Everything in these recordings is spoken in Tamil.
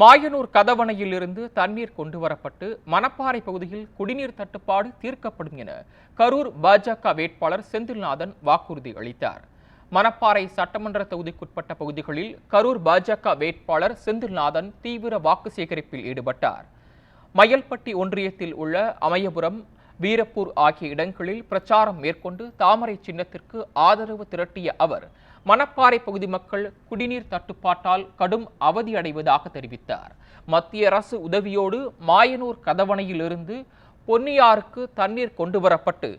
மாயனூர் கதவணையிலிருந்து தண்ணீர் கொண்டு வரப்பட்டு மணப்பாறை பகுதியில் குடிநீர் தட்டுப்பாடு தீர்க்கப்படும் என கரூர் பாஜக வேட்பாளர் செந்தில்நாதன் வாக்குறுதி அளித்தார். மணப்பாறை சட்டமன்ற தொகுதிக்குட்பட்ட பகுதிகளில் கரூர் பாஜக வேட்பாளர் செந்தில்நாதன் தீவிர வாக்கு சேகரிப்பில் ஈடுபட்டார். மயல்பட்டி ஒன்றியத்தில் உள்ள அமையபுரம் வீரப்பூர் ஆகிய இடங்களில் பிரச்சாரம் மேற்கொண்டு தாமரை சின்னத்திற்கு ஆதரவு திரட்டிய அவர் மணப்பாறை பகுதி மக்கள் குடிநீர் தட்டுப்பாட்டால் கடும் அவதியடைவதாக தெரிவித்தார். மத்திய அரசு உதவியோடு மாயனூர் கதவணையிலிருந்து பொன்னியாருக்கு தண்ணீர் கொண்டு வரப்பட்டு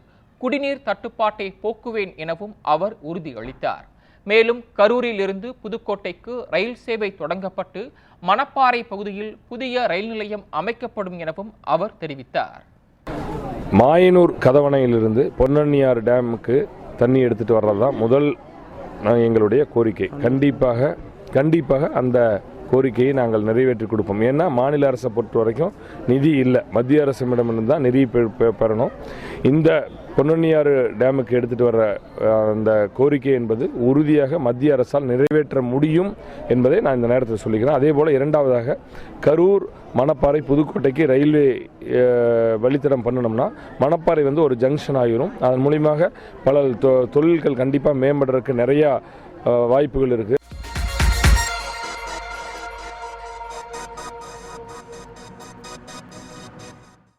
குடிநீர் தட்டுப்பாட்டை போக்குவேன் எனவும் அவர் உறுதியளித்தார். மேலும் கரூரிலிருந்து புதுக்கோட்டைக்கு ரயில் சேவை தொடங்கப்பட்டு மணப்பாறை பகுதியில் புதிய ரயில் நிலையம் அமைக்கப்படும் எனவும் அவர் தெரிவித்தார். மாயனூர் கதவணையிலிருந்து பொன்னன்னியார் டேமுக்கு தண்ணி எடுத்துட்டு வர்றது தான் முதல் எங்களுடைய கோரிக்கை. கண்டிப்பாக கண்டிப்பாக அந்த கோரிக்கையை நாங்கள் நிறைவேற்றி கொடுப்போம். ஏன்னா மாநில அரசை பொறுத்த வரைக்கும் நிதி இல்லை. மத்திய அரசிடமிருந்து தான் நிதி பெறணும். இந்த பொன்னணியாறு டேமுக்கு எடுத்துகிட்டு வர அந்த கோரிக்கை என்பது உறுதியாக மத்திய அரசால் நிறைவேற்ற முடியும் என்பதை நான் இந்த நேரத்தில் சொல்லிக்கிறேன். அதே போல் இரண்டாவதாக கரூர் மணப்பாறை புதுக்கோட்டைக்கு ரயில்வே வழித்தடம் பண்ணணும்னா மணப்பாறை வந்து ஒரு ஜங்ஷன் ஆகிரும் அதன் மூலியமாக பல தொ- தொழில்கள் கண்டிப்பாக மேம்படுறதுக்கு நிறையா வாய்ப்புகள் இருக்குது